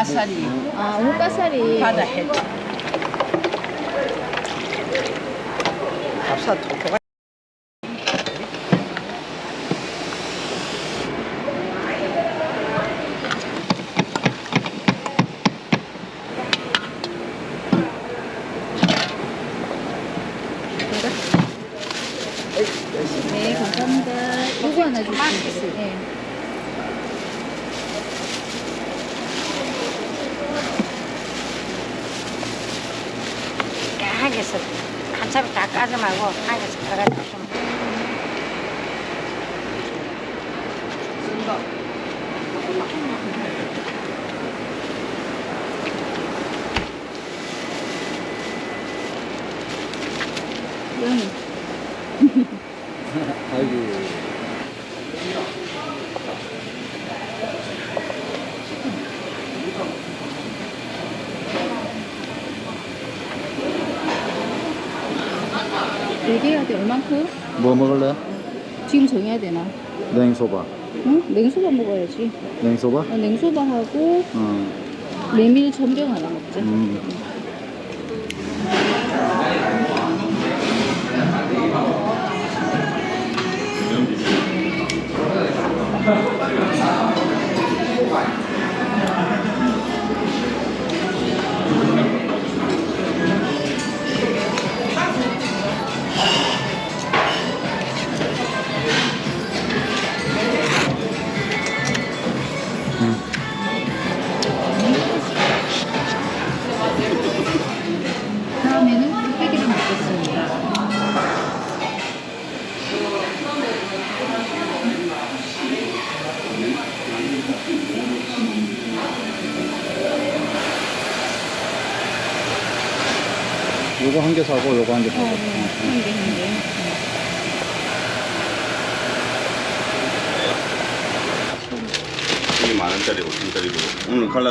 문가사리 아, 옷가사리. 바다 해초. 밥사 토토가 네, 감사합니다. 이거 하나 주세요. 네. 한개서 한참 다 까지 말고 한 개서 가가지고 좀 영희. 아이고. 얘기해야 돼. 얼만큼? 뭐 먹을래? 지금 정해야 되나? 냉소바. 응? 냉소바 먹어야지. 냉소바? 어, 냉소바하고 어. 메밀 전병 하나 먹자. 음.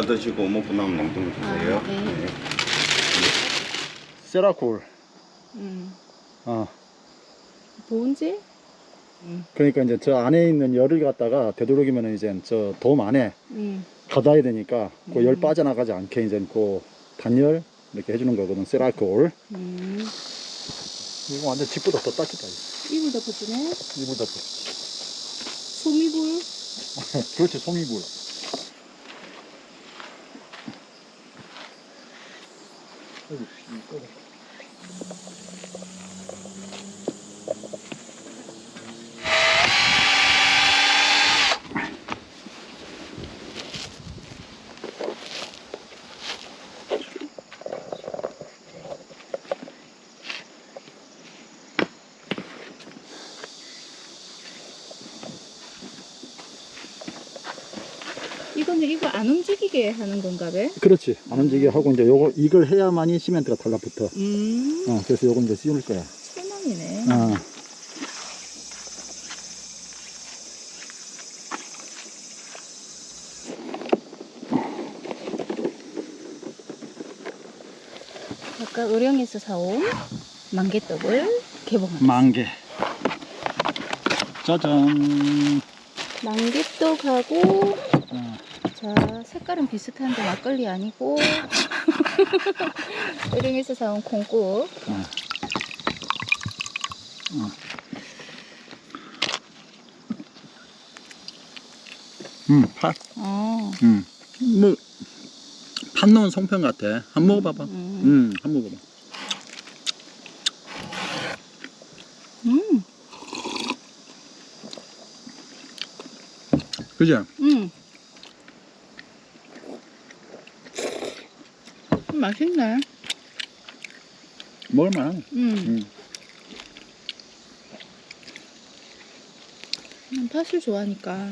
드시고 먹고 남은 냉동 주세요. 아, 네. 세라콜. 음. 어. 보온제? 그러니까 이제 저 안에 있는 열을 갖다가 되도록이면 이제 저 돔 안에 음. 가둬야 되니까 그 열 빠져나가지 않게 이제 그 단열 이렇게 해주는 거거든. 세라콜. 음. 이거 완전 집보다 더 따뜻하다. 이불 덮어주네. 이보다 더. 소미불. 그렇지, 송이불. 아이고, 이거 꺼내. 이거는 이거 안 움직이게 하는 건가 봐? 그렇지. 안 움직이게 하고 이제 요거 이걸 해야만이 시멘트가 달라붙어. 음. 어, 그래서 요건 이제 씌울 거야. 설명이네. 어. 아까 의령에서 사온 만개떡을 개봉합니다. 만개. 짜잔. 만개떡하고 어. 자 색깔은 비슷한데 막걸리 아니고 의령에서 사온 콩국 음, 팥. 어. 음. 뭐, 팥 넣은 송편 같아. 한 번 먹어봐봐. 음. 음, 한 번 먹어봐. 음. 그지? 음. 맛있네. 먹을만한. 음. 음. 음, 팥을 좋아하니까.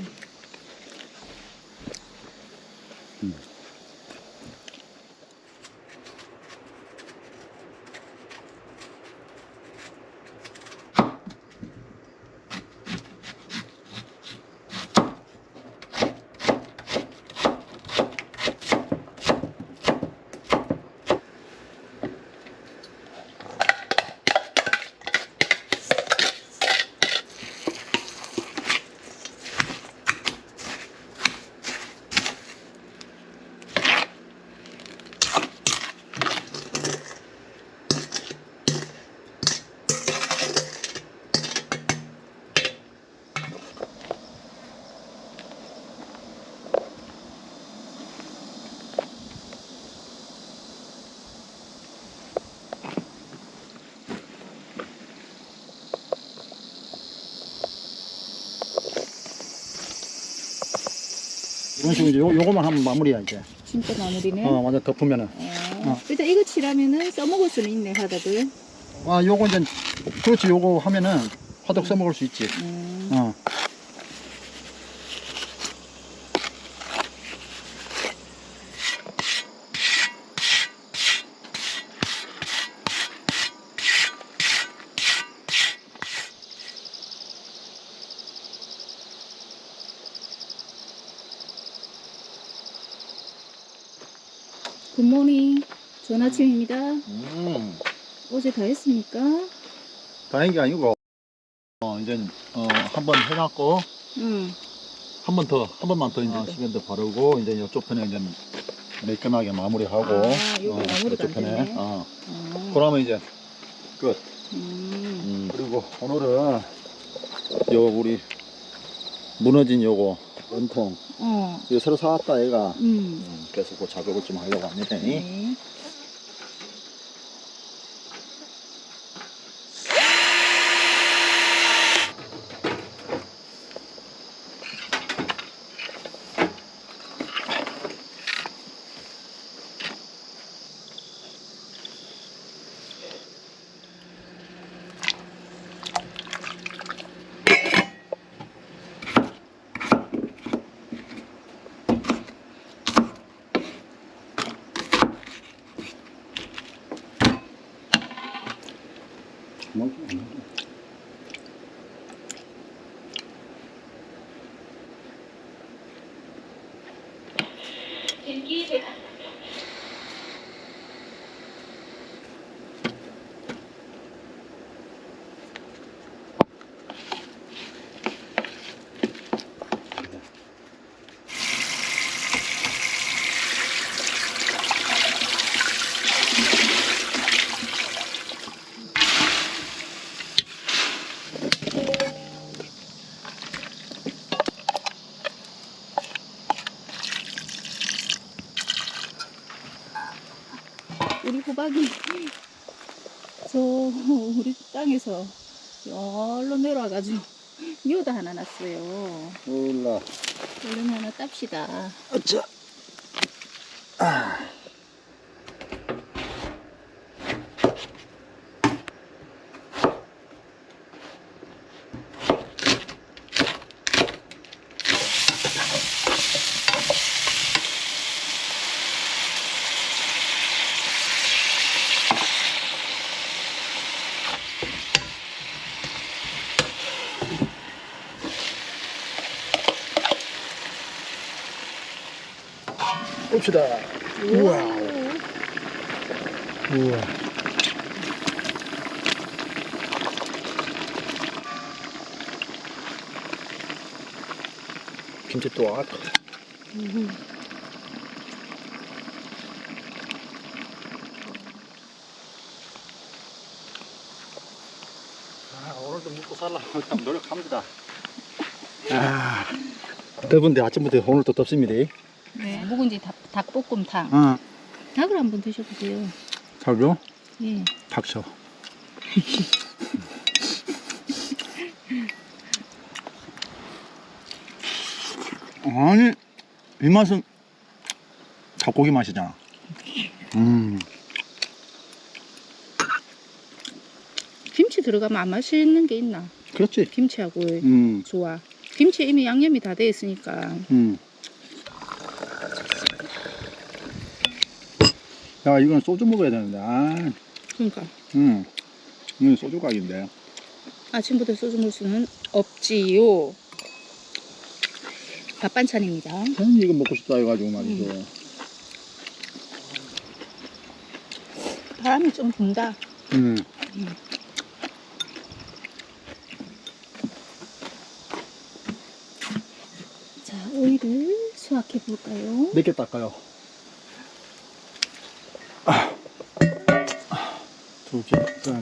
식으로 이제 요, 요거만 하면 마무리야 이제. 진짜 마무리네. 어, 완전 덮으면은. 어. 일단 이거 칠하면은 써먹을 수는 있네 바닥을. 아, 요거 이제 그렇지. 요거 하면은 화덕 써먹을 수 있지. 음. 어. 굿모닝. 좋은 아침입니다. 음. 어제 다 했습니까? 다행인 게 아니고 어, 이제 어, 한 번 해갖고 응. 한번 더, 한 번만 더 이제 아, 네. 시간도 바르고 이제 이쪽 편에 이제 매끈하게 마무리하고 아, 요거 마무리가 이쪽 안 편에. 어. 어. 그러면 이제 끝. 음. 음, 그리고 오늘은 요 우리 무너진 요거 원통 어. 이거 새로 사왔다 얘가 음. 음, 그래서 그 작업을 좀 하려고 합니다. 네. 우리 호박이 저 우리 땅에서 열로 내려와가지고 미호도 하나 났어요. 올라. 얼른 하나 땁시다. 어쩌. 봅시다. 우와. 우와. 김치 또 아. 아, 오늘도 먹고 살라고 참 노력합니다. 아, 더운데 아침부터 오늘 또 덥습니다. 네. 묵은지 닭, 닭볶음탕. 아, 닭을 한번 드셔보세요. 자기요? 예. 닥쳐. 아니, 이 맛은 닭고기 맛이잖아. 음, 김치 들어가면 안 맛있는 게 있나? 그렇지. 김치하고 음, 좋아. 김치 이미 양념이 다 돼 있으니까. 음. 야, 이건 소주 먹어야 되는데. 아, 그러니까 음, 이건 소주 각인데. 아침부터 소주 먹을 수는 없지요. 밥 반찬입니다. 괜히 이거 먹고 싶다 해가지고 말이죠. 바람이 좀 분다. 음. 자, 오이를 수확해 볼까요? 몇 개 닦아요? 두 개,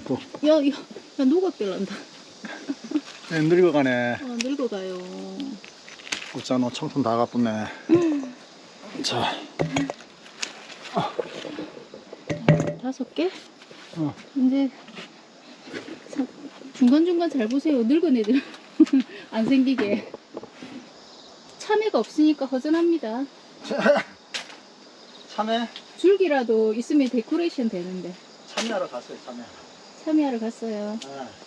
또. 야, 야, 야, 노각들란다. 네, 늙어가네. 어, 늙어가요. 웃자노 청춘 다 가쁘네. 자, 다섯 개? 어. 이제 사- 중간중간 잘 보세요. 늙은 애들 안 생기게. 차 참외가 없으니까 허전합니다. 참외? 줄기라도 있으면 데코레이션 되는데. 참외하러 갔어요, 참외. 참여하러 갔어요. 아.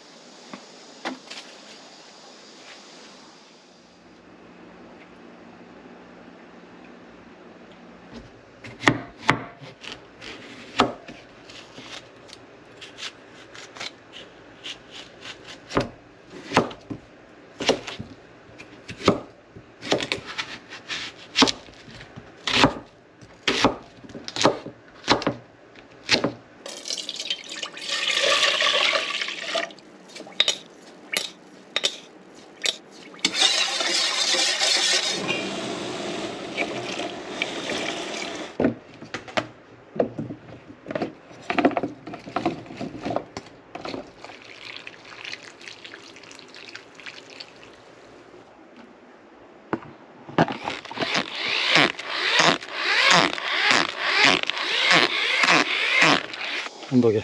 언덕에.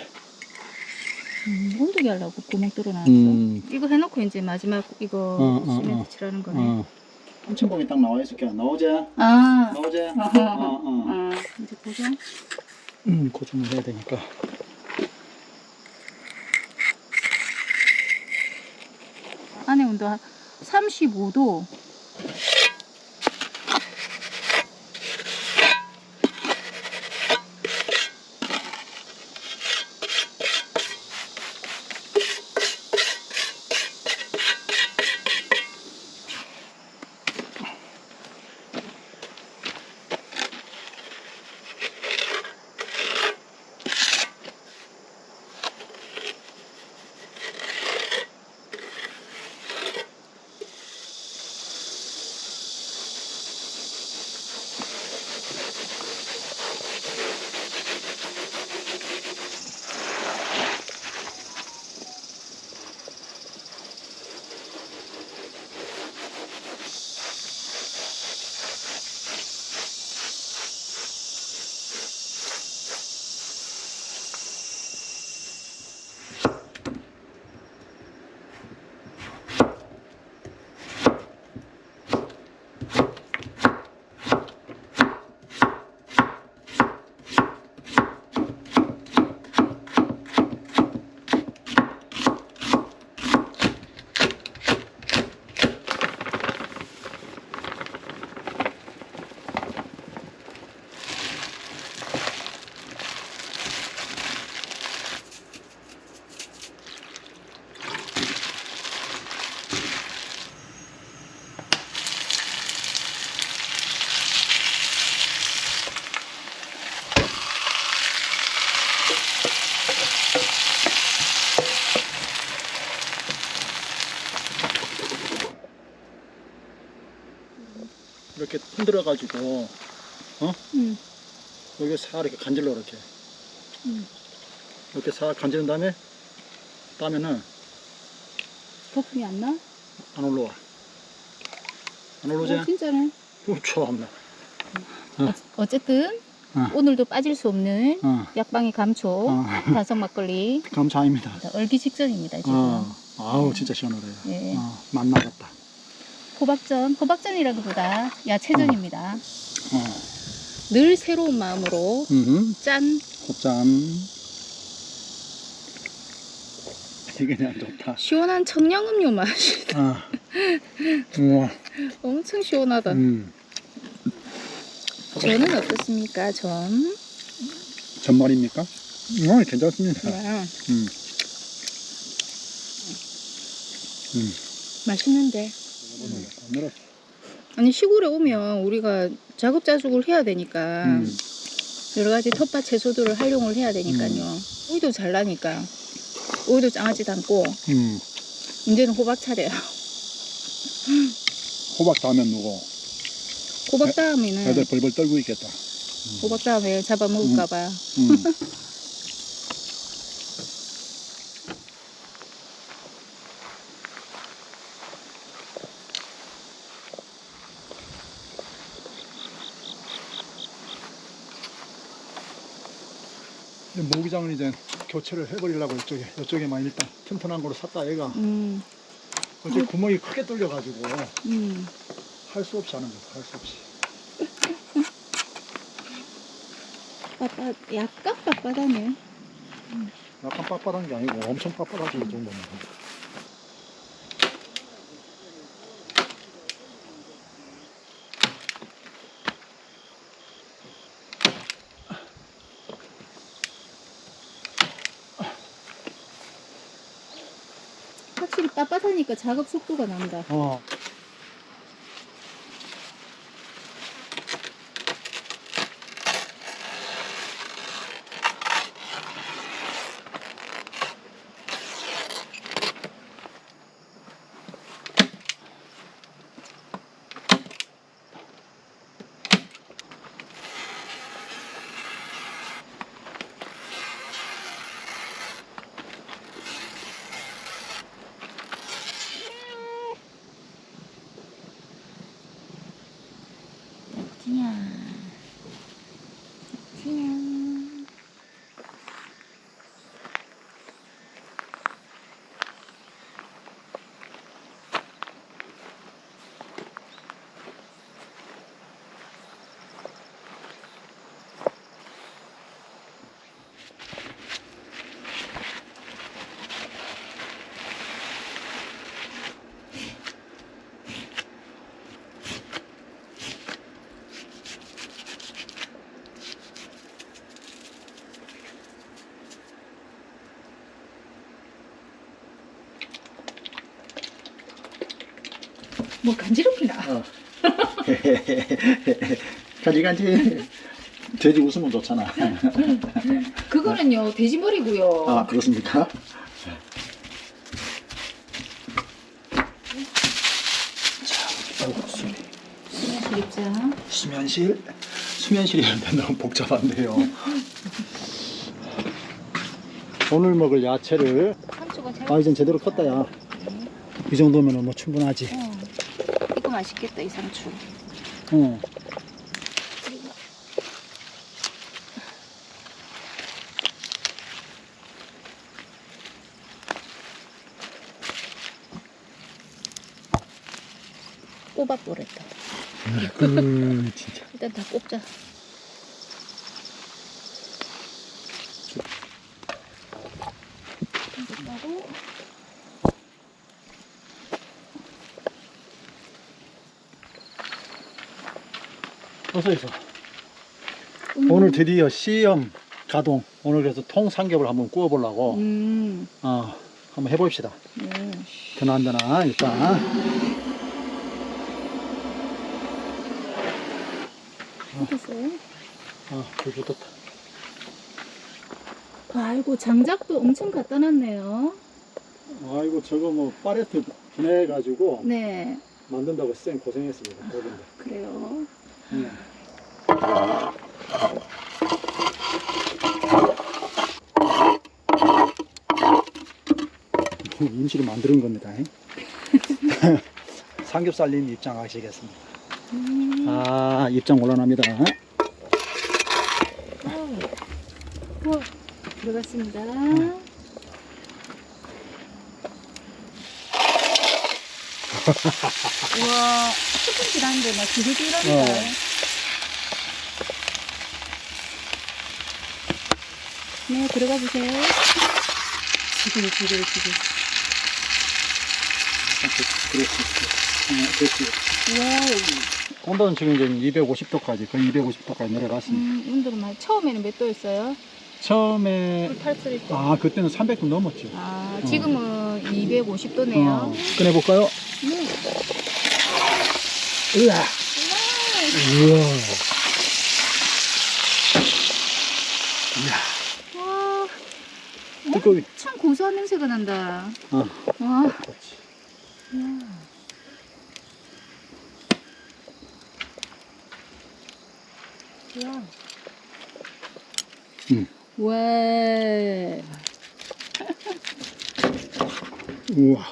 음, 온도계 하려고 구멍 뚫어놨어. 음. 이거 해놓고 이제 마지막 이거 어, 어, 시멘트 어. 칠하는 거네. 어. 한층봉이 딱 나와 있을게. 나오지? 아, 나오지? 어, 어허. 어. 어, 이제 고정. 음, 고정을 해야 되니까. 안에 온도 한 35도. 흔들어가지고, 음. 여기 사 이렇게 간질러, 이렇게. 음. 이렇게 사 간지른 다음에, 따면은 거품이 안 나? 안 올라와. 안 올라오지? 어, 진짜네. 어, 좋아합니다. 어쨌든 어. 오늘도 빠질 수 없는 어, 약방의 감초 어. 다섯 막걸리 감사합니다. 얼기 직전입니다 지금. 어, 아우, 진짜 시원하네요. 예. 어, 맛 나갔다. 호박전, 호박전이라기보다 야채전입니다. 어, 늘 새로운 마음으로 음, 짠. 곱짠. 이게 그냥 좋다. 시원한 청량음료 맛이 아, 우와, 엄청 시원하다. 음, 전은 어떻습니까? 전. 전말입니까? 어, 괜찮습니다. 와, 음. 음. 맛있는데. 아니 시골에 오면 우리가 자급자족을 해야 되니까 음, 여러 가지 텃밭 채소들을 활용을 해야 되니까요. 오이도 잘 나니까 오이도 장아찌 담고 음. 이제는 호박 차례야. 호박 다음에 누고 호박 애들 다음에는 벌벌 떨고 있겠다. 호박 다음에 잡아먹을까봐. 음. 이 제 모기장은 이제 교체를 해버리려고 이쪽에 이쪽에만 일단 튼튼한 거로 샀다 얘가 음, 어째 구멍이 크게 뚫려가지고 음. 할 수 없이 하는 거야, 할 수 없이. 빳빳, 약간 빳빳하네. 약간 빳빳한 게 아니고 엄청 빳빳하지, 이 정도면. 확실히 빳빳하니까 작업 속도가 난다. 어. 뭐 간지럽히나? 어. 간지간지. 돼지 웃으면 좋잖아. 그거는요 돼지 머리고요. 아, 그렇습니까? 자, 아이고, 수리. 입장. 수면실? 수면실이는데 너무 복잡한데요. 오늘 먹을 야채를. 아 이젠 제대로 컸다 야. 이 정도면 뭐 충분하지. 맛있겠다 이 상추. 어. 뽑아버렸다. 그 진짜. 일단 다 꼽자. 하고 어서 있어. 오늘 드디어 시험 가동. 오늘 그래서 통 삼겹을 한번 구워 보려고 음. 어 한번 해봅시다. 네. 드나드나 일단. 됐어요? 아 불 붙었다. 아이고 장작도 엄청 갖다 놨네요. 아이고 저거 뭐 파레트 분해가지고 네. 만든다고 쌩 고생했습니다. 거긴데. 그래요. 네. 임시로 만드는 겁니다. 삼겹살님 입장하시겠습니다. 음. 아 입장 곤란합니다. 어, 들어갔습니다. 우와, 스푼질 한데 막 지글지글하니까. 네, 들어가 보세요. 지글, 지글, 지글. 그렇지. 어, 그렇지. 와우. 온도는 지금 이제 250도까지 거의 250도까지 내려갔습니다. 음, 온도가 많이, 처음에는 몇 도였어요? 처음에. 아 그때는 300도 넘었죠. 아, 지금은 250도네요. 어, 꺼내볼까요? 네. 으아. 우와. 이야. 와, 뜨거워. 참 고소한 냄새가 난다. 어. 와, 그렇지. 음. 와. 우와.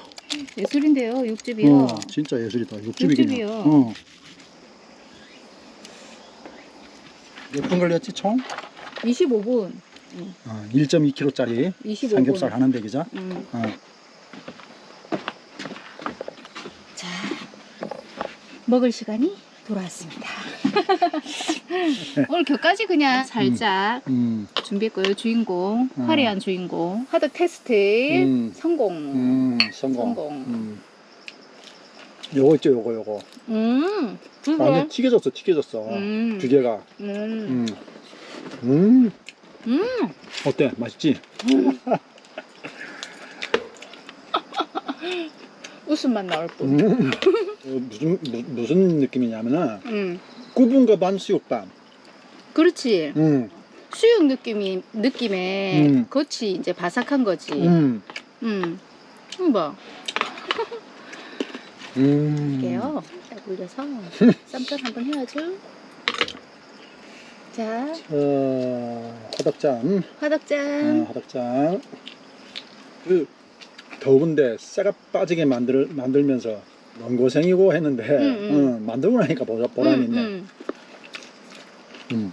예술인데요, 육즙이요. 어, 진짜 예술이다. 육즙이. 육즙이요. 어. 몇분 걸렸지 총? 25분. 어, 1.2kg짜리 25분. 삼겹살 하는데 그죠? 음. 어. 자, 먹을 시간이 돌아왔습니다. 오늘 격까지 그냥 살짝 음, 준비했고요. 주인공, 음. 화려한 주인공. 하드 테스트 음. 성공. 음, 성공. 성공. 음. 요거 있죠, 요거, 요거. 음. 완전 튀겨졌어, 튀겨졌어. 음. 두 개가. 음, 음. 음. 음. 어때? 맛있지? 웃음만 나올 뿐. 음. 어, 무슨, 무, 무슨 느낌이냐면은, 음. 구분과 반 수육밥. 그렇지. 음. 수육 느낌이 느낌에 음. 겉이 이제 바삭한 거지. 음. 음. 음, 봐. 음. 할게요. 딱 올려서 쌈장 한번 해야죠. 자, 어, 화덕장. 화덕장. 어, 화덕장. 그, 더운데 쇠가 빠지게 만들, 만들면서 너무 고생이고 했는데, 음, 음. 음, 만들고 나니까 보람, 보람이 있네. 음, 음.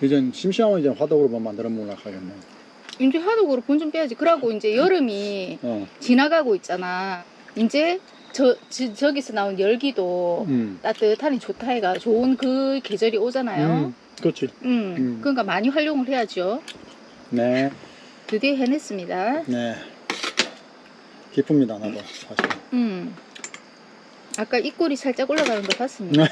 이젠 심심하면 이제 화덕으로만 만들어 먹으려 하겠네. 음. 이제 화덕으로 본 좀 빼야지. 그러고 이제 여름이 어. 지나가고 있잖아. 이제 저, 저 저 기서 나온 열기도 음. 따뜻하니 좋다 해가 좋은 그 계절이 오잖아요. 음. 그렇지. 음. 음. 그러니까 많이 활용을 해야죠. 네. 드디어 해냈습니다. 네. 기쁩니다, 나도. 사실. 음. 아까 입꼬리 살짝 올라가는 거 봤습니다.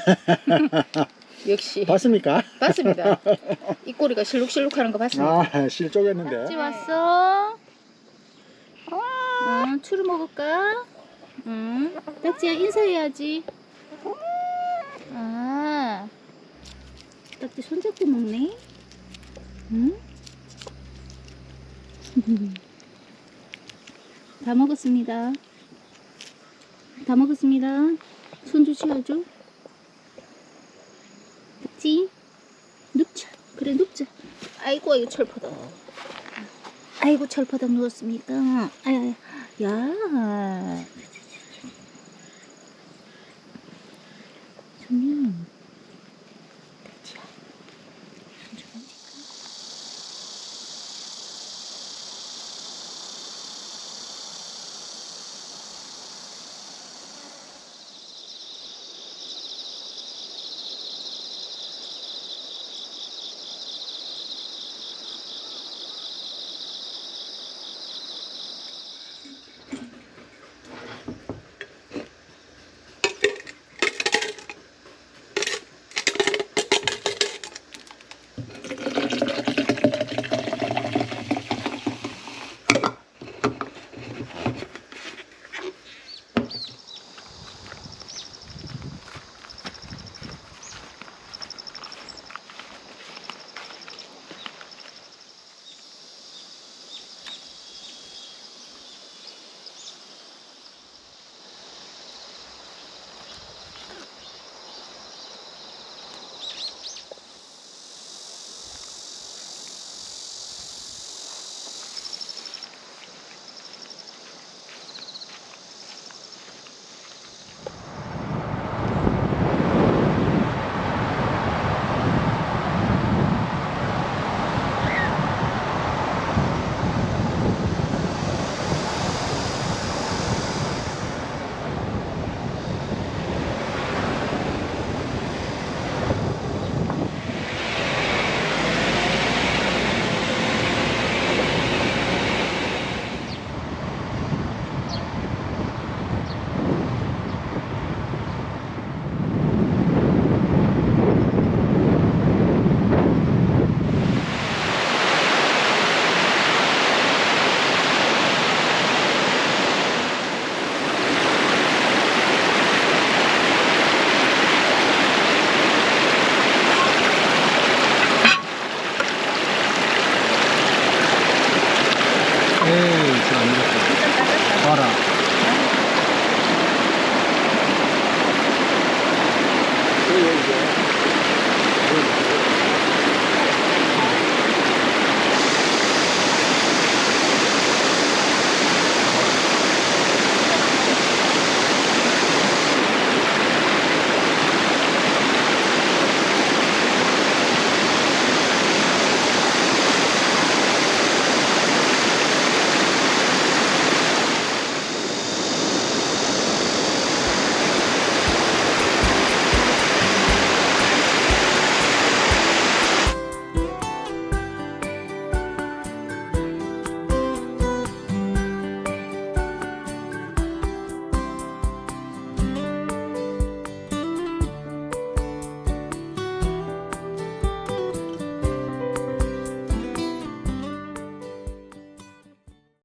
역시 봤습니까? 봤습니다. 입꼬리가 실룩실룩 하는 거 봤습니다. 아, 실족했는데. 딱지 왔어? 응, 추루 먹을까? 응. 딱지야 인사해야지. 아, 딱지 손잡고 먹네. 응? 다 먹었습니다. 다 먹었습니다. 손 조심하죠. 딱지 눕자. 그래 눕자. 아이고 아이고 철퍼덕. 아이고 철퍼덕 누웠습니까? 아야 야.